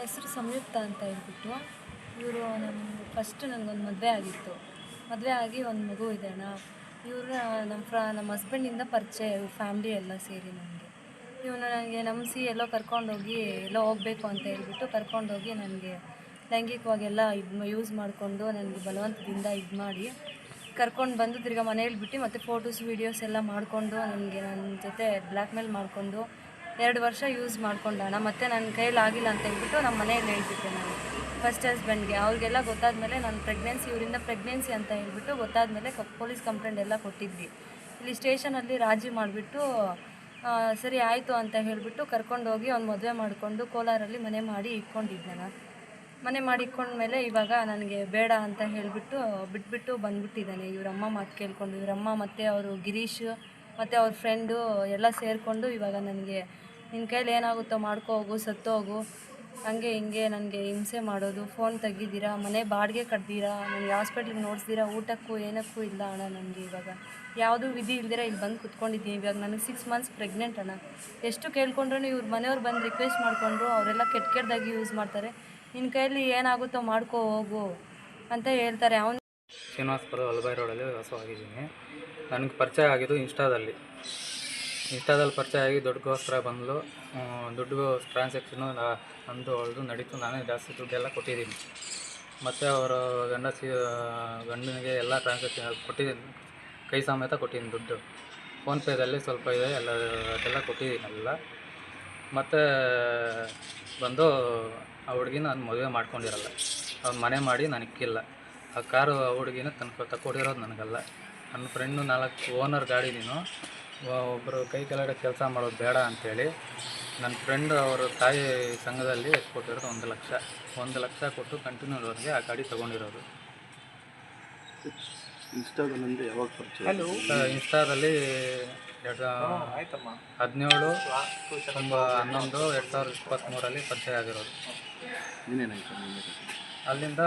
ಹೆಸರು ಸಂಯುಕ್ತ ಅಂತ ಹೇಳ್ಬಿಟ್ಟು ಇವರು ನಮ್ಮ ಫಸ್ಟ್ ನನಗೊಂದು ಮದುವೆ ಆಗಿತ್ತು. ಮದುವೆ ಆಗಿ ಒಂದು ಮಗು ಇದೆ ಅಣ್ಣ. ಇವರು ನಮ್ಮ ಫ್ರ, ನಮ್ಮ ಹಸ್ಬೆಂಡಿಂದ ಪರಿಚಯ ಫ್ಯಾಮ್ಲಿ ಎಲ್ಲ ಸೇರಿ ನನಗೆ ಇವನು ನನಗೆ ನಂಬಿಸಿ ಎಲ್ಲೋ ಕರ್ಕೊಂಡೋಗಿ ಎಲ್ಲೋ ಹೋಗಬೇಕು ಅಂತ ಹೇಳ್ಬಿಟ್ಟು ಕರ್ಕೊಂಡೋಗಿ ನನಗೆ ಲೈಂಗಿಕವಾಗೆಲ್ಲ ಇದು ಯೂಸ್ ಮಾಡಿಕೊಂಡು ನನಗೆ ಬಲವಂತದಿಂದ ಇದು ಮಾಡಿ ಕರ್ಕೊಂಡು ಬಂದು ತಿರ್ಗಿ ಮನೇಲಿ ಬಿಟ್ಟು ಮತ್ತು ಫೋಟೋಸ್ ವೀಡಿಯೋಸ್ ಎಲ್ಲ ಮಾಡಿಕೊಂಡು ನನಗೆ ನನ್ನ ಜೊತೆ ಬ್ಲ್ಯಾಕ್ ಮೇಲ್ ಮಾಡಿಕೊಂಡು ಎರಡು ವರ್ಷ ಯೂಸ್ ಮಾಡ್ಕೊಂಡಣ ಮತ್ತು ನನ್ನ ಕೈಯಲ್ಲಿ ಆಗಿಲ್ಲ ಅಂತ ಹೇಳ್ಬಿಟ್ಟು ನಮ್ಮ ಮನೆಯಲ್ಲಿ ಹೇಳ್ತಿದ್ದೆ ನಾನು. ಫಸ್ಟ್ ಹಸ್ಬೆಂಡ್ಗೆ ಅವ್ರಿಗೆಲ್ಲ ಗೊತ್ತಾದ್ಮೇಲೆ ನಾನು ಪ್ರೆಗ್ನೆನ್ಸಿ ಇವರಿಂದ ಪ್ರೆಗ್ನೆನ್ಸಿ ಅಂತ ಹೇಳ್ಬಿಟ್ಟು ಗೊತ್ತಾದ್ಮೇಲೆ ಪೊಲೀಸ್ ಕಂಪ್ಲೇಂಟ್ ಎಲ್ಲ ಕೊಟ್ಟಿದ್ವಿ. ಇಲ್ಲಿ ಸ್ಟೇಷನಲ್ಲಿ ರಾಜಿ ಮಾಡಿಬಿಟ್ಟು ಸರಿ ಆಯಿತು ಅಂತ ಹೇಳಿಬಿಟ್ಟು ಕರ್ಕೊಂಡೋಗಿ ಅವ್ನು ಮದುವೆ ಮಾಡಿಕೊಂಡು ಕೋಲಾರಲ್ಲಿ ಮನೆ ಮಾಡಿ ಇಟ್ಕೊಂಡಿದ್ದೆ ನಾನು. ಮನೆ ಮಾಡಿ ಇಟ್ಕೊಂಡ್ಮೇಲೆ ಇವಾಗ ನನಗೆ ಬೇಡ ಅಂತ ಹೇಳಿಬಿಟ್ಟು ಬಿಟ್ಬಿಟ್ಟು ಬಂದ್ಬಿಟ್ಟಿದ್ದಾನೆ. ಇವರಮ್ಮ ಮಾತು ಕೇಳ್ಕೊಂಡು, ಇವರಮ್ಮ ಮತ್ತು ಅವರು ಗಿರೀಶ್ ಮತ್ತು ಅವ್ರ ಫ್ರೆಂಡು ಎಲ್ಲ ಸೇರಿಕೊಂಡು ಇವಾಗ ನನಗೆ ನಿನ್ನ ಕೈಲಿ ಏನಾಗುತ್ತೋ ಮಾಡ್ಕೋ ಹೋಗು, ಸತ್ತು ಹೋಗು. ಹಂಗೆ ನನಗೆ ಹಿಂಸೆ ಮಾಡೋದು. ಫೋನ್ ತೆಗಿದ್ದೀರಾ ಮನೆ ಬಾಡಿಗೆ ಕಟ್ತೀರಾ ನನಗೆ ಹಾಸ್ಪಿಟ್ಲಿಗೆ ನೋಡಿಸ್ತೀರಾ ಊಟಕ್ಕೂ ಏನಕ್ಕೂ ಇಲ್ಲ ಅಣ್ಣ ನನಗೆ ಇವಾಗ. ಯಾವುದೂ ವಿಧಿ ಇಲ್ದಿರ ಇಲ್ಲಿ ಬಂದು ಕುತ್ಕೊಂಡಿದ್ದೀನಿ. ಇವಾಗ ನನಗೆ ಸಿಕ್ಸ್ ಮಂತ್ಸ್ ಪ್ರೆಗ್ನೆಂಟ್ ಅಣ್ಣ. ಎಷ್ಟು ಕೇಳ್ಕೊಂಡ್ರೂ ಇವ್ರ ಮನೆಯವ್ರು ಬಂದು ರಿಕ್ವೆಸ್ಟ್ ಮಾಡಿಕೊಂಡ್ರು. ಅವರೆಲ್ಲ ಕೆಟ್ಟ ಕೆಟ್ಟದಾಗಿ ಯೂಸ್ ಮಾಡ್ತಾರೆ. ನಿನ್ನ ಕೈಯಲ್ಲಿ ಏನಾಗುತ್ತೋ ಮಾಡ್ಕೋ ಹೋಗು, ಅಂತ ಹೇಳ್ತಾರೆ. ಅವ್ನು ಶ್ರೀನಿವಾಸಪುರ ವಲ್ಲಭಾಯ್ ರೋಡಲ್ಲಿ ವಾಸವಾಗಿದ್ದೀನಿ. ನನಗೆ ಪರಿಚಯ ಆಗಿದ್ದು ಇನ್ಸ್ಟಾದಲ್ಲಿ. ಇನ್ಸ್ಟಾದಲ್ಲಿ ಪರಿಚಯ ಆಗಿ ದುಡ್ಡುಗೋಸ್ಕರ ಬಂದಳು ದುಡ್ಡು ಟ್ರಾನ್ಸಾಕ್ಷನು ನಂದು ಅವಳದು ನಡೀತು. ನಾನೇ ಜಾಸ್ತಿ ದುಡ್ಡೆಲ್ಲ ಕೊಟ್ಟಿದ್ದೀನಿ. ಮತ್ತು ಅವರ ಗಂಡ ಸಿ ಗಂಡನಿಗೆ ಎಲ್ಲ ಟ್ರಾನ್ಸಾಕ್ಷನ್ ಕೊಟ್ಟಿದ್ದೀನಿ. ಕೈ ಸಮೇತ ಕೊಟ್ಟಿದ್ದೀನಿ ದುಡ್ಡು. ಫೋನ್ಪೇದಲ್ಲಿ ಸ್ವಲ್ಪ ಇದೆ, ಎಲ್ಲ, ಅದೆಲ್ಲ ಕೊಟ್ಟಿದ್ದೀನಿ ಎಲ್ಲ. ಮತ್ತು ಬಂದು ಆ ಹುಡುಗಿನ ನಾನು ಮದುವೆ ಮಾಡ್ಕೊಂಡಿರಲ್ಲ. ಅವ್ನು ಮನೆ ಮಾಡಿ ನನಗೆ ಇಕ್ಕಿಲ್ಲ ಆ ಕಾರು ಹುಡುಗಿನ ತನ್ಕೊ ತಕ್ಕೊಡಿರೋದು ನನಗಲ್ಲ. ನನ್ನ ಫ್ರೆಂಡು ನಾಲ್ಕು ಓನರ್ ಗಾಡಿ ನೀನು. ಒಬ್ಬರು ಕೈ ಕೆಳಗಡೆ ಕೆಲಸ ಮಾಡೋದು ಬೇಡ ಅಂಥೇಳಿ ನನ್ನ ಫ್ರೆಂಡ್ ಅವರ ತಾಯಿ ಸಂಘದಲ್ಲಿ ಕೊಟ್ಟಿರೋದು ಒಂದು ಲಕ್ಷ. ಒಂದು ಲಕ್ಷ ಕೊಟ್ಟು ಕಂಟಿನ್ಯೂ ಅವ್ರಿಗೆ ಆ ಗಾಡಿ ತೊಗೊಂಡಿರೋದು. ಇನ್ಸ್ಟಾಗ್ರಾಮಿಂದ ಯಾವಾಗ ಪರಿಚಯ ಇನ್ಸ್ಟಾದಲ್ಲಿ ಎರಡು ಹದಿನೇಳು ತುಂಬ ಹನ್ನೊಂದು ಎರಡು ಸಾವಿರದ ಇಪ್ಪತ್ತ್ಮೂರಲ್ಲಿ ಪರಿಚಯ ಆಗಿರೋದು. ಏನೇನಾಯ್ತು ನಿಮಗೆ? ಅಲ್ಲಿಂದ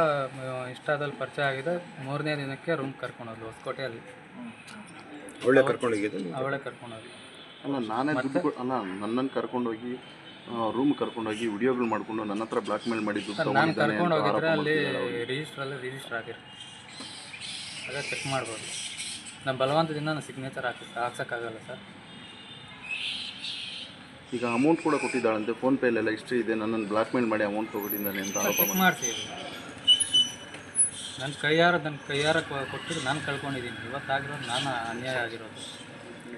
ಇನ್ಸ್ಟಾದಲ್ಲಿ ಪರಿಚಯ ಆಗಿದೆ ಮೂರನೇ ದಿನಕ್ಕೆ ರೂಮ್ ಕರ್ಕೊಂಡೋದ್ಲು ಹೊಸಕೋಟೆಯಲ್ಲಿ. ಒಳ್ಳೆ ಕರ್ಕೊಂಡೋಗಿದ್ದು ಅವಳೆ ಕರ್ಕೊಂಡೋಗಿ ಅಲ್ಲ ನಾನೇ ದುಡ್ಡು ಅಲ್ಲ ನನ್ನನ್ನು ಕರ್ಕೊಂಡೋಗಿ ರೂಮ್ ಕರ್ಕೊಂಡೋಗಿ ವಿಡಿಯೋಗಳು ಮಾಡ್ಕೊಂಡು ನನ್ನ ಹತ್ರ ಬ್ಲಾಕ್ ಮೇಲ್ ಮಾಡಿದ್ದು ನಾನು ತಗೊಂಡಿದ್ದಾನೆ ಕರ್ಕೊಂಡು ಹೋಗಿದ್ರೆ ಅಲ್ಲಿ ರಿಜಿಸ್ಟ್ರಲ್ಲಿ ರಿಜಿಸ್ಟರ್ ಆಗಿರುತ್ತೆ ಅದೇ ಚೆಕ್ ಮಾಡ್ಬೋದು. ನಮ್ಮ ಬಲವಂತದಿಂದ ನಾನು ಸಿಗ್ನೇಚರ್ ಹಾಕಿ ಹಾಕ್ಸೋಕ್ಕಾಗಲ್ಲ ಸರ್. ಈಗ ಅಮೌಂಟ್ ಕೂಡ ಕೊಟ್ಟಿದ್ದಾಳಂತೆ ಫೋನ್ ಪೇಲೆಲ್ಲ ಹಿಸ್ಟ್ರಿ ಇದೆ ನನ್ನನ್ನು ಬ್ಲಾಕ್ ಮೇಲ್ ಮಾಡಿ ಅಮೌಂಟ್ ತೊಗೊಂಡಿದ್ದಾನೆ ಅಂತ ಆರೋಪ ಚೆಕ್ ಮಾಡ್ತೀವಿ. ನನ್ನ ಕೈಯಾರ ನನ್ನ ಕೈಯಾರ ಕೊ- ಕೊಟ್ಟಿದ್ದು ನಾನು ಕಳ್ಕೊಂಡಿದ್ದೀನಿ. ಇವತ್ತಾಗಿರೋದು ನಾನು ಅನ್ಯಾಯ ಆಗಿರೋದು.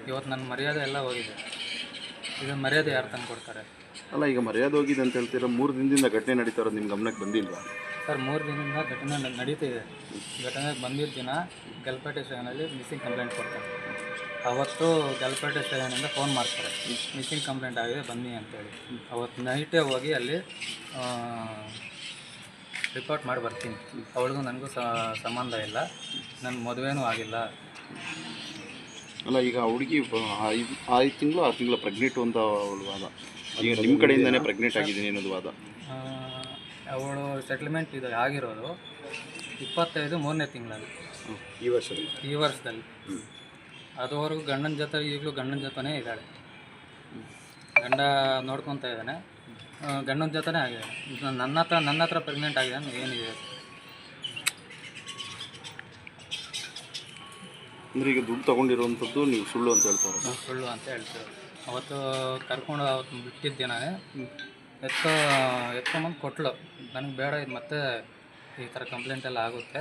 ಇವತ್ತು ನನ್ನ ಮರ್ಯಾದೆ ಎಲ್ಲ ಹೋಗಿದೆ. ಈಗ ಮರ್ಯಾದೆ ಯಾರು ತಂದು ಕೊಡ್ತಾರೆ ಅಲ್ಲ ಈಗ ಮರ್ಯಾದೆ ಹೋಗಿದೆ ಅಂತ ಹೇಳ್ತೀರಾ? ಮೂರು ದಿನದಿಂದ ಘಟನೆ ನಡೀತಾ ಇರೋದು ನಿಮ್ಮ ಗಮನಕ್ಕೆ ಬಂದಿಲ್ವಾ? ಸರ್ ಮೂರು ದಿನದಿಂದ ಘಟನೆ ನ- ನಡೀತಿದೆ ಘಟನೆ ಬಂದಿದ್ದ ದಿನ ಗಲ್ಪೇಟೆ ಸ್ಟೇಷನಲ್ಲಿ ಮಿಸ್ಸಿಂಗ್ ಕಂಪ್ಲೇಂಟ್ ಕೊಡ್ತಾರೆ. ಅವತ್ತು ಗಲ್ಪೇಟೆ ಸ್ಟೇಷನಿಂದ ಫೋನ್ ಮಾಡ್ತಾರೆ. ಮಿಸ್ಸಿಂಗ್ ಕಂಪ್ಲೇಂಟ್ ಆಗಿದೆ ಬನ್ನಿ ಅಂತೇಳಿ. ಅವತ್ತು ನೈಟೇ ಹೋಗಿ ಅಲ್ಲಿ ರಿಪೋರ್ಟ್ ಮಾಡಿ ಬರ್ತೀನಿ. ಅವಳಿಗೂ ನನಗೂ ಸಂಬಂಧ ಇಲ್ಲ. ನನ್ನ ಮದುವೆನೂ ಆಗಿಲ್ಲ. ಅಲ್ಲ ಈಗ ಆ ಹುಡುಗಿ ಐದು ತಿಂಗಳು ಆರು ತಿಂಗಳು ಪ್ರೆಗ್ನೆಂಟ್ ಅಂತ ಅವಳು ವಾದ. ಈಗ ನಿಮ್ಮ ಕಡೆಯಿಂದನೇ ಪ್ರೆಗ್ನೆಂಟ್ ಆಗಿದ್ದೀನಿ ಅನ್ನೋದು ವಾದ. ಆ, ಅವಳು ಸೆಟ್ಲ್ಮೆಂಟ್ ಇದು ಆಗಿರೋದು ಇಪ್ಪತ್ತೈದು ಮೂರನೇ ತಿಂಗಳಲ್ಲಿ. ಈ ವರ್ಷ ಈ ವರ್ಷದಲ್ಲಿ. ಅದುವರೆಗೂ ಗಂಡನ ಜೊತೆ ಈಗಲೂ ಗಂಡನ ಜೊತೆನೇ ಇದ್ದಾಳೆ. ಗಂಡ ನೋಡ್ಕೊತಾ ಇದ್ದಾನೆ. ಗಂಡನ ಜೊತೆನೇ ಆಗಿದೆ ನನ್ನ ಹತ್ರ ನನ್ನ ಹತ್ರ ಪ್ರೆಗ್ನೆಂಟ್ ಆಗಿದೆ ಏನಿದೆ? ಅಂದ್ರೆ ಈಗ ದುಡ್ಡು ತಗೊಂಡಿರುವಂಥದ್ದು ನೀವು ಸುಳ್ಳು ಅಂತ ಹೇಳ್ತಾರೆ ಸುಳ್ಳು ಅಂತ ಹೇಳ್ತಾರೆ ಅವತ್ತು ಕರ್ಕೊಂಡು ಅವತ್ತು ಬಿಟ್ಟಿದ್ದೆ ನಾನು. ಎತ್ಕೊ ಎತ್ಕೊಂಬಂದು ಕೊಟ್ಲು. ನನಗೆ ಬೇಡ ಇದು ಮತ್ತೆ ಈ ಥರ ಕಂಪ್ಲೇಂಟ್ ಎಲ್ಲ ಆಗುತ್ತೆ.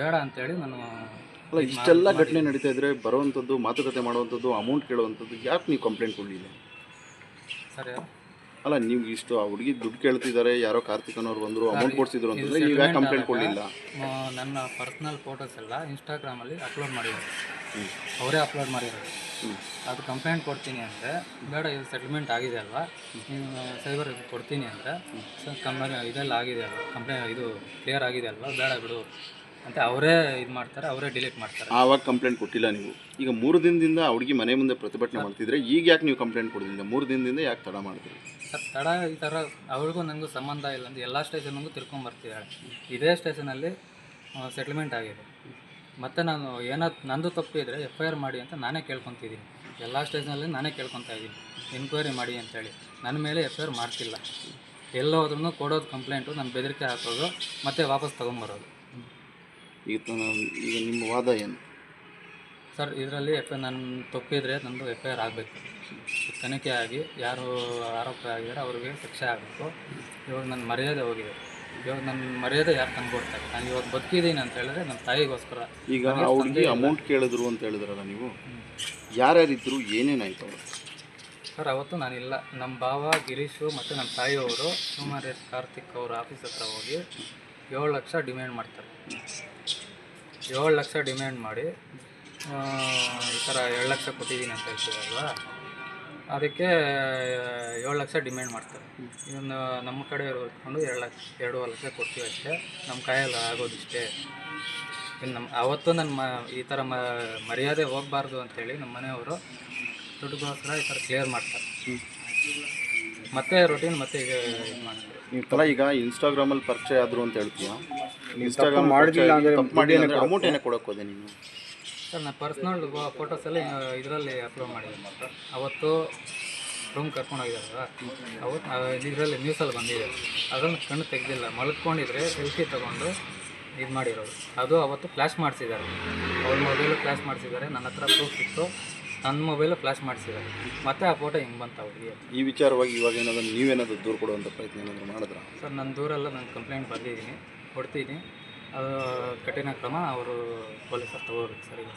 ಬೇಡ ಅಂತೇಳಿ ನಾನು ಅಲ್ಲ ಇಷ್ಟೆಲ್ಲ ಘಟನೆ ನಡೀತಾ ಇದ್ರೆ ಬರುವಂಥದ್ದು ಮಾತುಕತೆ ಮಾಡುವಂಥದ್ದು ಅಮೌಂಟ್ ಕೇಳುವಂಥದ್ದು ಯಾಕೆ ನೀವು ಕಂಪ್ಲೇಂಟ್ ಕೊಡಲಿಲ್ಲ? ಸರಿ ಅಲ್ಲ ನೀವು ಇಷ್ಟು ಆ ಹುಡುಗಿ ದುಡ್ಡು ಕೇಳ್ತಿದ್ದಾರೆ ಯಾರೋ ಕಾರ್ತಿಕನವ್ರು ಬಂದರು ಅಮೌಂಟ್ ಕೊಡ್ಸಿದ್ರು ಅಂತಂದ್ರೆ ನೀವು ಯಾಕೆ ಕಂಪ್ಲೇಂಟ್ ಕೊಡಲಿಲ್ಲ. ನನ್ನ ಪರ್ಸ್ನಲ್ ಫೋಟೋಸ್ ಎಲ್ಲ ಇನ್ಸ್ಟಾಗ್ರಾಮಲ್ಲಿ ಅಪ್ಲೋಡ್ ಮಾಡಿರೋದು ಅವರೇ ಅಪ್ಲೋಡ್ ಮಾಡಿರೋದು. ಅದು ಕಂಪ್ಲೇಂಟ್ ಕೊಡ್ತೀನಿ ಅಂದರೆ ಬೇಡ ಇದು ಸೆಟಲ್ಮೆಂಟ್ ಆಗಿದೆ ಅಲ್ವಾ? ನೀವು ಸೈಬರ್ ಕೊಡ್ತೀನಿ ಅಂದರೆ ಸರ್ ಕಮ್ಮಿ ಇದೆಲ್ಲ ಆಗಿದೆ ಅಲ್ವಾ? ಕಂಪ್ಲೇಂಟ್ ಇದು ಕ್ಲಿಯರ್ ಆಗಿದೆ ಅಲ್ವಾ? ಬೇಡ ಬಿಡು ಅಂತ ಅವರೇ ಇದು ಮಾಡ್ತಾರೆ ಅವರೇ ಡಿಲೀಟ್ ಮಾಡ್ತಾರೆ. ಆವಾಗ ಕಂಪ್ಲೇಂಟ್ ಕೊಟ್ಟಿಲ್ಲ ನೀವು. ಈಗ ಮೂರು ದಿನದಿಂದ ಹುಡುಗಿ ಮನೆ ಮುಂದೆ ಪ್ರತಿಭಟನೆ ಮಾಡ್ತಿದ್ರೆ ಈಗ ಯಾಕೆ ನೀವು ಕಂಪ್ಲೇಂಟ್ ಕೊಡಲಿಲ್ಲ ಮೂರು ದಿನದಿಂದ ಯಾಕೆ ತಡ ಮಾಡಿದ್ರಿ ಸರ್ ತಡ ಈ ಥರ ಅವಳಿಗೂ ನನಗೂ ಸಂಬಂಧ ಇಲ್ಲ ಅಂತ ಎಲ್ಲ ಸ್ಟೇಷನ್ಗೂ ತಿರ್ಕೊಂಬರ್ತಿದ್ದಾಳೆ ಇದೇ ಸ್ಟೇಷನಲ್ಲಿ ಸೆಟ್ಲ್ಮೆಂಟ್ ಆಗಿದೆ. ಮತ್ತು ನಾನು ಏನೋ ನಂದು ತಪ್ಪಿದರೆ ಎಫ್ ಐ ಆರ್ ಮಾಡಿ ಅಂತ ನಾನೇ ಕೇಳ್ಕೊತಿದ್ದೀನಿ. ಎಲ್ಲ ಸ್ಟೇಜ್ನಲ್ಲಿ ನಾನೇ ಕೇಳ್ಕೊತಾ ಇದ್ದೀನಿ. ಎನ್ಕ್ವೈರಿ ಮಾಡಿ ಅಂತೇಳಿ. ನನ್ನ ಮೇಲೆ ಎಫ್ ಐ ಆರ್ ಮಾಡ್ತಿಲ್ಲ. ಎಲ್ಲೋದ್ರೂ ಕೊಡೋದು ಕಂಪ್ಲೇಂಟು ನಾನು ಬೆದರಿಕೆ ಹಾಕೋದು ಮತ್ತೆ ವಾಪಸ್ ತೊಗೊಂಬರೋದು. ಈಗ ಈಗ ನಿಮ್ಮ ವಾದ ಏನು? ಸರ್ ಇದರಲ್ಲಿ ಎಫ್ ನನ್ನ ತಪ್ಪಿದರೆ ನಂದು ಎಫ್ ಐ ಆರ್ ಆಗಬೇಕು. ತನಿಖೆ ಆಗಿ ಯಾರು ಆರೋಪ ಆಗಿದ್ದಾರೆ ಅವ್ರಿಗೆ ಶಿಕ್ಷೆ ಆಗಬೇಕು. ಇವಾಗ ನನ್ನ ಮರ್ಯಾದೆ ಹೋಗಿದೆ. ಇವಾಗ ನನ್ನ ಮರ್ಯಾದೆ ಯಾರು ತಂದ್ಕೊಡ್ತಾರೆ? ನಾನು ಇವಾಗ ಬದುಕಿದ್ದೀನಿ ಅಂತ ಹೇಳಿದ್ರೆ ನನ್ನ ತಾಯಿಗೋಸ್ಕರ. ಈಗ ಆ ಹುಡುಗಿ ಅಮೌಂಟ್ ಕೇಳಿದ್ರು ಅಂತ ಹೇಳಿದ್ರಲ್ಲ ನೀವು? ಯಾರ್ಯಾರಿದ್ರು ಏನೇನಾಯ್ತು ಅವರು? ಸರ್ ಅವತ್ತು ನಾನಿಲ್ಲ ನಮ್ಮ ಭಾವ ಗಿರೀಶು ಮತ್ತು ನಮ್ಮ ತಾಯಿಯವರು ಸುಮಾರು ಕಾರ್ತಿಕ್ ಅವ್ರ ಆಫೀಸ್ ಹತ್ರ ಹೋಗಿ ಏಳು ಲಕ್ಷ ಡಿಮ್ಯಾಂಡ್ ಮಾಡ್ತಾರೆ. ಏಳು ಲಕ್ಷ ಡಿಮ್ಯಾಂಡ್ ಮಾಡಿ ಆ, ಈ ಥರ ಎರಡು ಲಕ್ಷ ಕೊಟ್ಟಿದ್ದೀನಿ ಅಂತ ಹೇಳ್ತೀವಲ್ವಾ ಅದಕ್ಕೆ ಏಳು ಲಕ್ಷ ಡಿಮ್ಯಾಂಡ್ ಮಾಡ್ತಾರೆ. ಇವನ್ನ ನಮ್ಮ ಕಡೆ ಹೊತ್ಕೊಂಡು ಎರಡು ಲಕ್ಷ ಎರಡೂವರೆ ಲಕ್ಷ ಕೊಡ್ತೀವಿ ಅಷ್ಟೇ. ನಮ್ಮ ಕೈಯಲ್ಲಿ ಆಗೋದಿಷ್ಟೇ ಇನ್ನು ನಮ್ಮ ಅವತ್ತು ನನ್ನ ಮ ಈ ಥರ ಮ ಮರ್ಯಾದೆ ಹೋಗಬಾರ್ದು ಅಂತೇಳಿ ನಮ್ಮ ಮನೆಯವರು ದುಡ್ಡುಗೋಸ್ಕರ ಈ ಥರ ಕ್ಲಿಯರ್ ಮಾಡ್ತಾರೆ. ಮತ್ತೆ ರೊಟೀನ್ ಮತ್ತೆ ಈಗ ಇದು ಮಾಡ್ತಾರೆ. ಅಲ್ಲ ಈಗ ಇನ್ಸ್ಟಾಗ್ರಾಮಲ್ಲಿ ಪರಿಚಯ ಆದರು ಅಂತ ಹೇಳ್ತೀಯ? ಇನ್ಸ್ಟಾಗ್ರಾಮ್ ಮಾಡಿಲ್ಲ ಅಂದ್ರೆ ಅಮೌಂಟ್ ಏನೇ ಕೊಡೋಕೆ ಹೋದೆ ನೀನು? ಸರ್ ನಾನು ಪರ್ಸ್ನಲ್ ಫೋಟೋಸ್ ಎಲ್ಲ ಇದರಲ್ಲಿ ಅಪ್ಲೋಡ್ ಮಾಡಿದ್ದೀನಿ. ಸರ್ ಅವತ್ತು ರೂಮ್ ಕರ್ಕೊಂಡು ಅವತ್ತು ಇದರಲ್ಲಿ ನ್ಯೂಸಲ್ಲಿ ಬಂದಿದೆ. ಅದನ್ನು ಕಣ್ಣು ತೆಗೆದಿಲ್ಲ ಮಲ್ಕೊಂಡಿದ್ರೆ ಸೆಲ್ಫಿ ತೊಗೊಂಡು ಇದು ಮಾಡಿರೋದು. ಅದು ಅವತ್ತು ಫ್ಲ್ಯಾಶ್ ಮಾಡಿಸಿದ್ದಾರೆ. ಅವ್ರ ಮೊಬೈಲು ಫ್ಲ್ಯಾಶ್ ಮಾಡಿಸಿದ್ದಾರೆ ನನ್ನ ಹತ್ರ ಪ್ರೂಫ್ ಇತ್ತು ನನ್ನ ಮೊಬೈಲು ಫ್ಲ್ಯಾಶ್ ಮಾಡಿಸಿದ್ದಾರೆ. ಮತ್ತೆ ಆ ಫೋಟೋ ಹಿಂಗೆ ಬಂತ ಅವ್ರಿಗೆ? ಈ ವಿಚಾರವಾಗಿ ಇವಾಗ ಏನಾದರೂ ನೀವೇನಾದರೂ ದೂರ ಕೊಡುವಂಥ ಪ್ರಯತ್ನ ಏನಾದರೂ ಮಾಡಿದ್ರ? ಸರ್ ನನ್ನ ದೂರೆಲ್ಲ ನಾನು ಕಂಪ್ಲೇಂಟ್ ಬರೆದಿದ್ದೀನಿ ಕೊಡ್ತೀನಿ. ಕಠಿಣ ಕ್ರಮ ಅವರು ಪೊಲೀಸರು ತಗೋಬೇಕು ಸರ್ ಈಗ.